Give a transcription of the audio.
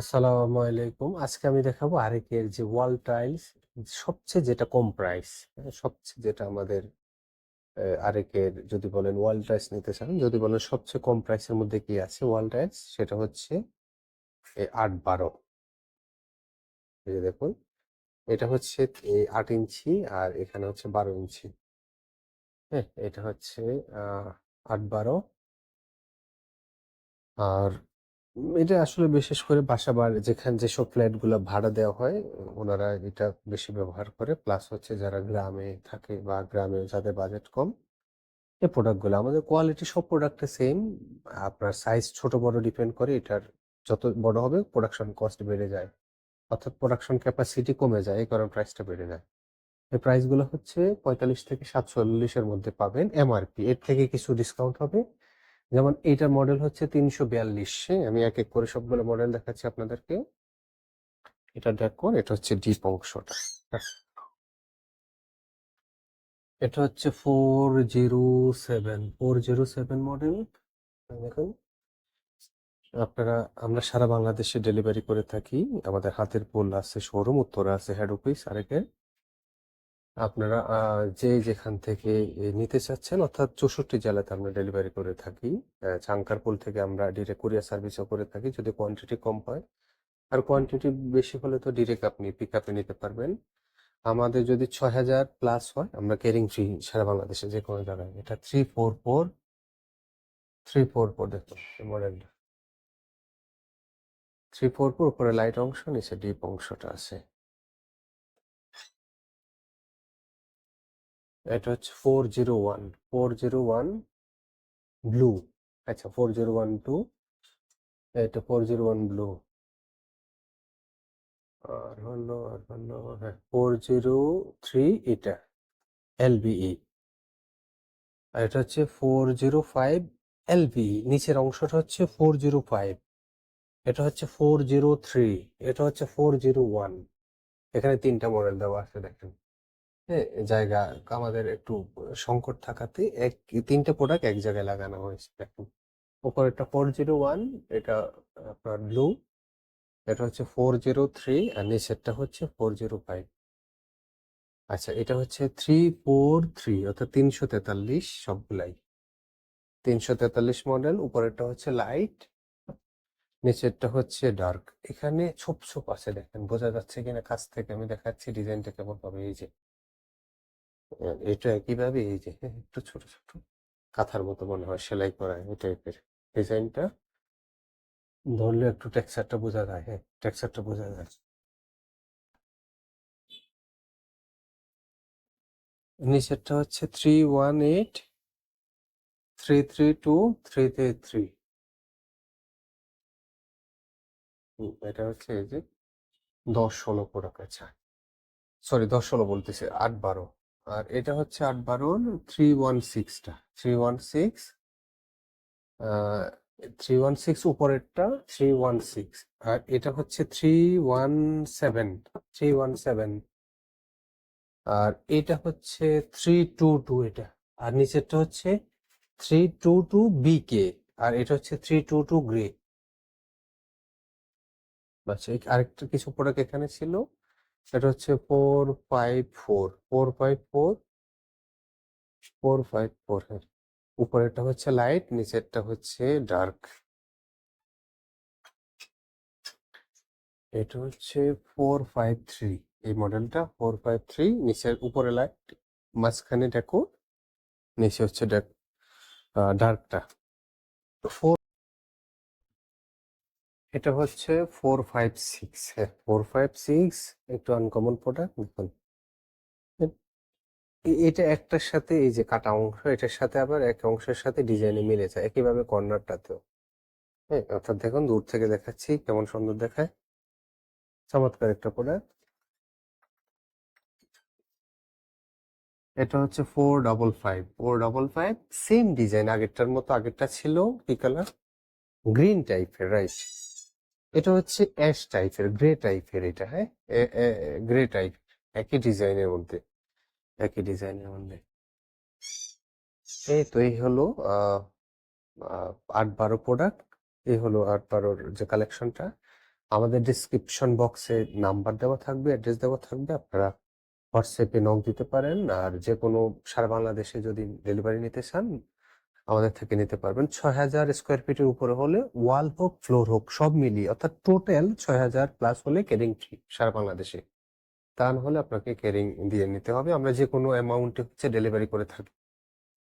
আসসালামু আলাইকুম। আজকে আমি দেখাবো আরেকের যে ওয়াল টাইলস, সবচেয়ে যেটা কম প্রাইস সবচেয়ে যেটা আমাদের আরেকের যদি বলেন ওয়াল টাইলস নিতে চান, যদি বলেন সবচেয়ে কম প্রাইসের মধ্যে কি আছে ওয়াল টাইলস, সেটা হচ্ছে আট বারো। এই দেখুন, এটা হচ্ছে আট ইঞ্চি আর এখানে হচ্ছে বারো ইঞ্চি। হ্যাঁ এটা হচ্ছে আট বারো। আর এটা আসলে বিশেষ করে বাসা বাড়ি যেখানে যেসব ফ্ল্যাটগুলো ভাড়া দেওয়া হয়, ওনারা এটা বেশি ব্যবহার করে। প্লাস হচ্ছে যারা গ্রামে থাকে বা গ্রামে যাদের বাজেট কম, এই প্রোডাক্টগুলো। আমাদের কোয়ালিটি সব প্রোডাক্টে সেম আপনার সাইজ ছোট বড় ডিপেন্ড করে, এটার যত বড় হবে প্রোডাকশন কস্ট বেড়ে যায়। অর্থাৎ প্রোডাকশন ক্যাপাসিটি কমে যায়, এই কারণে প্রাইসটা বেড়ে যায়। এই প্রাইসগুলো হচ্ছে পঁয়তাল্লিশ থেকে সাতচল্লিশের মধ্যে পাবেন এমআরপি এর থেকে কিছু ডিসকাউন্ট হবে। যেমন এইটার মডেল হচ্ছে তিনশো বিয়াল্লিশ। আমি এক এক করে সবগুলো মডেল দেখাচ্ছি আপনাদেরকে। এটা দেখুন এটা হচ্ছে ডিপ অংশটা। এটা হচ্ছে four zero seven four zero seven model দেখুন। আপনারা, আমরা সারা বাংলাদেশে ডেলিভারি করে থাকি। আমাদের হাতের পোল আছে শোরুম উত্তরে আছে হেড অফিস আরেকে আপনারা যে যেখান থেকে নিতে চাচ্ছেন, অর্থাৎ চৌষট্টি জেলাতে আমরা ডেলিভারি করে থাকি চাঙ্কারপুল থেকে আমরা ডিরেক্ট কুরিয়ার সার্ভিসও করে থাকি, যদি কোয়ান্টিটি কম হয়। আর কোয়ান্টিটি বেশি হলে তো ডিরেক্ট আপনি পিক আপে নিতে পারবেন। আমাদের যদি ছয় হাজার প্লাস হয়, আমরা কেরিং ফ্রি সারা বাংলাদেশে যে কোনো জায়গায়। এটা three four four three four four দেখুন মডেলটা থ্রি ফোর ফোর উপরে লাইট অংশ, নিচে ডিপ অংশটা আছে। এটা হচ্ছে four zero one four zero one blue আচ্ছা ফোর জিরো ওয়ান টু এটা ফোর জিরো ওয়ান ব্লু আর হলো আর হলো হ্যাঁ ফোর জিরো থ্রি এটা এলবিই আর এটা হচ্ছে ফোর জিরো ফাইভ এলবিই নিচের অংশটা হচ্ছে ফোর জিরো ফাইভ এটা হচ্ছে ফোর জিরো থ্রি এটা হচ্ছে ফোর জিরো ওয়ান এখানে তিনটা মডেল দেওয়া আছে, দেখেন। জায়গা আমাদের একটু সংকট থাকাতে এক, তিনটে প্রোডাক্ট এক জায়গায় লাগানো হয়েছে। দেখুন উপরেরটা ফোর জিরো ওয়ান এটা আপনার ব্লু এটা হচ্ছে ফোর জিরো থ্রি আর নিচেরটা হচ্ছে ফোর জিরো ফাইভ আচ্ছা এটা হচ্ছে থ্রি ফোর থ্রি অর্থাৎ তিনশো তেতাল্লিশ সবগুলাই। তিনশো তেতাল্লিশ মডেল উপরেরটা হচ্ছে লাইট নিচেরটা হচ্ছে ডার্ক এখানে ছোপ ছোপ আছে, দেখেন, বোঝা যাচ্ছে কিনা, কাছ থেকে আমি দেখাচ্ছি ডিজাইনটা কেমন হবে, এই যে। এটা একইভাবে এই যে হ্যাঁ, একটু ছোট ছোট কাঁথার মতো মনে হয় সেলাই করা এই টাইপের ডিজাইনটা। ধরলে একটু টেক্সচারটা বোঝা যায় হ্যাঁ টেক্সচারটা বোঝা যায়। নিচেরটা হচ্ছে three one eight three three two three three three এটা হচ্ছে এই যে দশ ষোলো প্রোডাক্ট আছে সরি দশ ষোলো বলতেছে আট বারো। আর এটা হচ্ছে আট বারোর three one সিক্সটা three one six three one six উপরেরটা থ্রি ওয়ান সিক্স আর এটা হচ্ছে three one seven three one seven আর এটা হচ্ছে থ্রি টু টু এটা। আর নিচেরটা হচ্ছে three two two B K আর এটা হচ্ছে থ্রি টু টু গ্রে আচ্ছা আরেকটা কিছু প্রোডাক্ট এখানে ছিল। এটা হচ্ছে four five four four five four four five four উপরেরটা হচ্ছে লাইট নিচেরটা হচ্ছে ডার্ক এটা হচ্ছে ফোর ফাইভ থ্রি এই মডেলটা ফোর ফাইভ থ্রি নিচের উপরে লাইট মাঝখানে দেখো, নিচে হচ্ছে ডার্কটা ফোর এটা হচ্ছে ফোর ফাইভ সিক্স হ্যাঁ ফোর ফাইভ সিক্স একটু আনকমন প্রোডাক্ট দেখুন। এ- এটা একটার সাথে এই যে কাটা অংশ, এটার সাথে আবার এক অংশের সাথে ডিজাইনে মিলে যায়, একইভাবে কর্নারটাতেও হ্যাঁ অর্থাৎ দেখুন, দূর থেকে দেখাচ্ছি, কেমন সুন্দর দেখায়। চমৎকার একটা প্রোডাক্ট এটা হচ্ছে four double five four double five same design আগেরটার মতো আগেরটা ছিল কি কালার গ্রিন টাইপের রাইট এটা হচ্ছে অ্যাশ টাইপের গ্রে টাইপের এটা হ্যাঁ? গ্রে টাইপ একই ডিজাইনের মধ্যে, একই ডিজাইনের মধ্যে। এই তো এই হলো আট বারো প্রোডাক্ট এই হলো আট বারোর যে কালেকশনটা আমাদের ডিসক্রিপশন বক্সে নাম্বার দেওয়া থাকবে অ্যাড্রেস দেওয়া থাকবে, আপনারা হোয়াটসঅ্যাপে নক দিতে পারেন। আর যে কোনো সারা বাংলাদেশে যদি ডেলিভারি নিতে চান আমাদের থেকে নিতে পারবেন। ছয় হাজার স্কোয়ার ফিটের উপরে হলে ওয়াল হোক ফ্লোর হোক, সব মিলিয়ে, অর্থাৎ টোটাল ছয় হাজার প্লাস হলে কেরিং ফ্রি সারা বাংলাদেশে। তা না হলে আপনাকে কেরিং দিয়ে নিতে হবে। আমরা যে কোনো অ্যামাউন্টে হচ্ছে ডেলিভারি করে থাকি।